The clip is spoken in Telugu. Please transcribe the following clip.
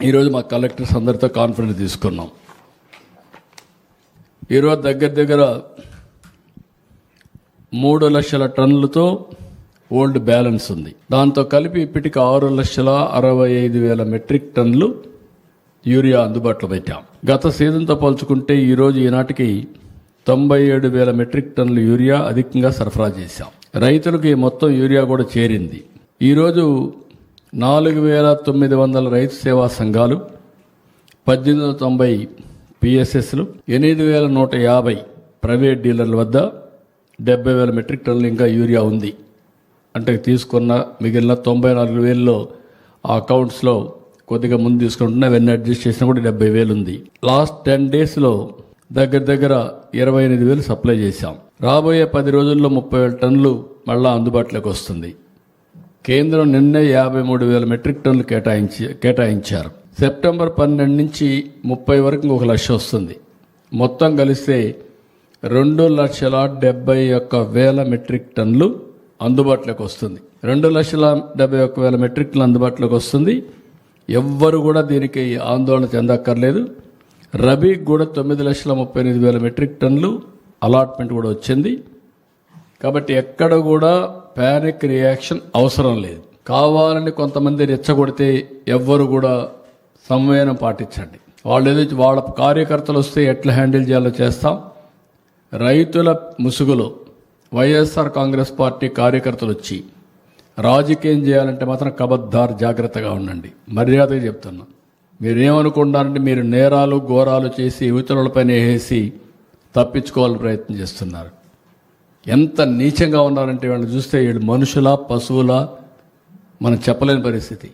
ఈరోజు మా కలెక్టర్స్ అందరితో కాన్ఫరెన్స్ తీసుకున్నాం. ఈరోజు దగ్గర దగ్గర మూడు లక్షల టన్నులతో ఓల్డ్ బ్యాలెన్స్ ఉంది. దాంతో కలిపి ఇప్పటికి ఆరు లక్షల అరవై ఐదు వేల మెట్రిక్ టన్నులు యూరియా అందుబాటులో పెట్టాం. గత సీజన్తో పోల్చుకుంటే ఈరోజు ఈనాటికి తొంభై ఏడు వేల మెట్రిక్ టన్నులు యూరియా అధికంగా సరఫరా చేశాం. రైతులకు ఈ మొత్తం యూరియా కూడా చేరింది. ఈరోజు నాలుగు వేల తొమ్మిది వందల రైతు సేవా సంఘాలు పద్దెనిమిది వందల తొంభై పిఎస్ఎస్లు ఎనిమిది వేల నూట యాభై ప్రైవేట్ డీలర్ల వద్ద డెబ్బై వేల మెట్రిక్ టన్నులు ఇంకా యూరియా ఉంది. అంటే తీసుకున్న మిగిలిన తొంభై నాలుగు వేలలో ఆ అకౌంట్స్లో కొద్దిగా ముందు తీసుకుంటున్నా అవన్నీ అడ్జస్ట్ చేసినా కూడా డెబ్బై వేలు ఉంది. లాస్ట్ టెన్ డేస్లో దగ్గర దగ్గర ఇరవై ఎనిమిది వేలు సప్లై చేశాం. రాబోయే పది రోజుల్లో ముప్పై వేల టన్నులు మళ్ళా అందుబాటులోకి వస్తుంది. కేంద్రం నిన్నే యాభై మూడు వేల మెట్రిక్ టన్నులు కేటాయించి కేటాయించారు. సెప్టెంబర్ పన్నెండు నుంచి ముప్పై వరకు ఒక లక్ష వస్తుంది. మొత్తం కలిస్తే రెండు లక్షల డెబ్బై ఒక్క వేల మెట్రిక్ టన్నులు అందుబాటులోకి వస్తుంది. రెండు లక్షల డెబ్బై ఒక్క వేల మెట్రిక్ టన్నులు అందుబాటులోకి వస్తుంది. ఎవ్వరు కూడా దీనికి ఆందోళన చెందక్కర్లేదు. రబీకి కూడా తొమ్మిది లక్షల ముప్పై ఎనిమిది వేల మెట్రిక్ టన్నులు అలాట్మెంట్ కూడా వచ్చింది. కాబట్టి ఎక్కడ కూడా ప్యానిక్ రియాక్షన్ అవసరం లేదు. కావాలని కొంతమంది రెచ్చగొడితే ఎవ్వరు కూడా సంవేదనం పాటించండి. వాళ్ళు ఏదో వాళ్ళ కార్యకర్తలు వస్తే ఎట్లా హ్యాండిల్ చేయాలో చేస్తాం. రైతుల ముసుగులో వైఎస్ఆర్ కాంగ్రెస్ పార్టీ కార్యకర్తలు వచ్చి రాజకీయం చేయాలంటే మాత్రం కబద్దార్ జాగ్రత్తగా ఉండండి. మర్యాదగా చెప్తున్నా. మీరేమనుకుంటారంటే మీరు నేరాలు ఘోరాలు చేసి యువతలపైన వేసి తప్పించుకోవాలని ప్రయత్నం చేస్తున్నారు. ఎంత నీచంగా ఉన్నారంటే వీళ్ళని చూస్తే వీళ్ళు మనుషుల పశువుల మనం చెప్పలేని పరిస్థితి.